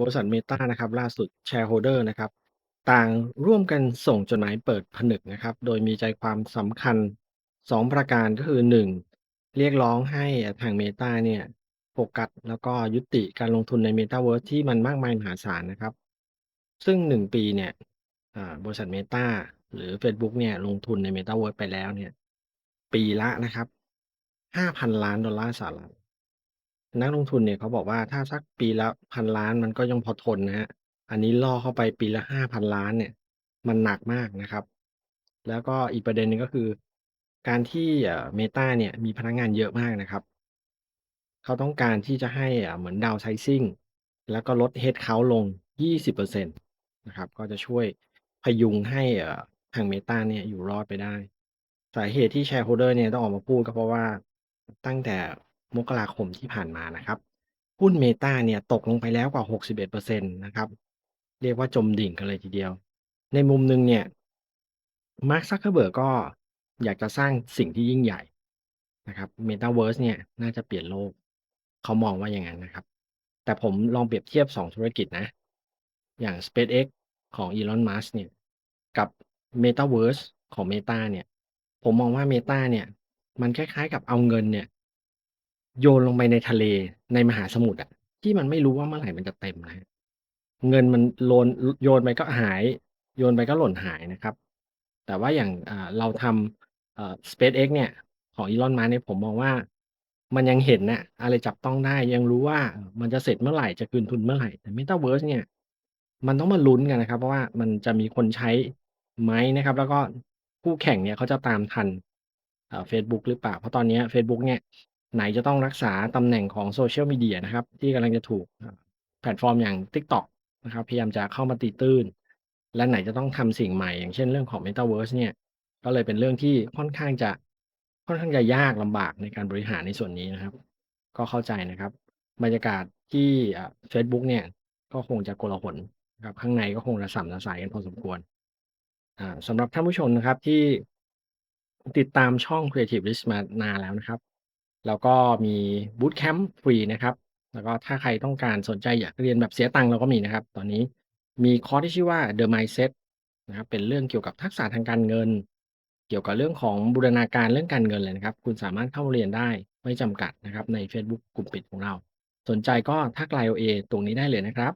บริษัท Meta นะครับ ล่าสุด Shareholder นะครับ ต่างร่วมกันส่งจดหมายเปิดผนึกนะครับ โดยมีใจความสำคัญ 2 ประการ ก็คือ 1. เรียกร้องให้ทาง Meta เนี่ยโฟกัส แล้วก็ยุติการลงทุนใน Metaverse ที่มันมากมายมหาศาลนะครับ ซึ่ง 1 ปีเนี่ย อ่า บริษัท Meta หรือเฟซบุ๊กเนี่ยลงทุนใน Metaverse ไปแล้วเนี่ย ปีละนะครับ 5,000 ล้านดอลลาร์สหรัฐ นักลงทุนเนี่ยเขาบอกว่า ถ้าสักปีละพันล้านมันก็ยังพอทนนะครับ อันนี้ล่อเข้าไปปีละ 5,000ล้านเนี่ย มันหนักมากนะครับ แล้วก็อีกประเด็นหนึ่ง ก็คือ การที่ เอ่อ Meta เนี่ยมีพนักงานเยอะมากนะครับ เขาต้องการที่จะให้ อ่า เหมือน downsizing แล้วก็ลด headcount ลง 20%นะครับ ก็จะช่วยพยุงให้ เอ่อ ทาง Meta เนี่ยอยู่รอดไปได้ สาเหตุที่ Shareholder เนี่ยต้องออกมาพูด ก็เพราะว่า ตั้งแต่ มกราคมที่ผ่านมานะครับ หุ้น Meta เนี่ยตกลงไปแล้วกว่า 61%นะครับ เรียกว่าจมดิ่งกันเลยทีเดียว ในมุมหนึ่งเนี่ย Mark Zuckerberg ก็อยากจะสร้างสิ่งที่ยิ่งใหญ่นะครับ Metaverse เนี่ยน่าจะเปลี่ยนโลก เขามองว่าอย่างนั้นนะครับ แต่ผมลองเปรียบเทียบ 2 ธุรกิจนะ อย่าง SpaceX ของ Elon Musk เนี่ยกับ Metaverse ของ Meta เนี่ย ผมมองว่า Meta เนี่ย มันคล้ายๆกับเอาเงินเนี่ย โยนลงไปในทะเล ในมหาสมุทรอะ ที่มันไม่รู้ว่าเมื่อไหร่มันจะเต็มนะครับ เงินมันโลน โยนไปก็หาย โยนไปก็หล่นหายนะครับ แต่ว่าอย่าง อ่า เราทำ เอ่อ SpaceX เนี่ย ของ Elon Musk เนี่ยผมมองว่า มันยังเห็นน่ะ อะไรจับต้องได้ ยังรู้ว่า เอ่อ มันจะเสร็จเมื่อไหร่จะคืนทุนเมื่อไหร่แต่ Metaverse เนี่ย มันต้องมาลุ้นกันนะครับ เพราะว่ามันจะมีคนใช้ไหมนะครับ แล้วก็คู่แข่งเนี่ยเขาจะตามทันอ่าเฟซบุ๊กหรือเปล่า เพราะตอนเนี้ยเฟซบุ๊กเนี่ย ไหนจะต้องรักษาตำแหน่งของ Social Media นะครับ ที่กำลังจะถูกแพลตฟอร์มอย่าง TikTok นะครับพยายามจะเข้ามาตีตื้น และไหนจะต้องทำสิ่งใหม่ อย่างเช่นเรื่องของ Metaverse เนี่ย ก็เลยเป็นเรื่องที่ค่อนข้างจะค่อนข้างจะยากลำบากในการบริหารในส่วนนี้นะครับ ก็เข้าใจนะครับ บรรยากาศที่อ่าเฟซบุ๊กเนี่ย ก็คงจะโกลาหลนะครับข้างในก็คงระส่ำระสายกันพอสมควรสำหรับท่านผู้ชมนะครับที่ติดตามช่อง Creative Risk มานานแล้วนะครับ แล้วก็มีบูตแคมป์ฟรีนะครับ แล้วก็ถ้าใครต้องการสนใจอยากเรียนแบบเสียตังค์เราก็มีนะครับ ตอนนี้มีคอร์สที่ชื่อว่า The Mindset นะครับ เป็นเรื่องเกี่ยวกับทักษะทางการเงิน เกี่ยวกับเรื่องของบูรณาการเรื่องการเงินเลยนะครับ คุณสามารถเข้าเรียนได้ไม่จำกัดนะครับในเฟซบุ๊กกลุ่มปิดของเรา สนใจก็ทัก LINE OA ตรงนี้ได้เลยนะครับ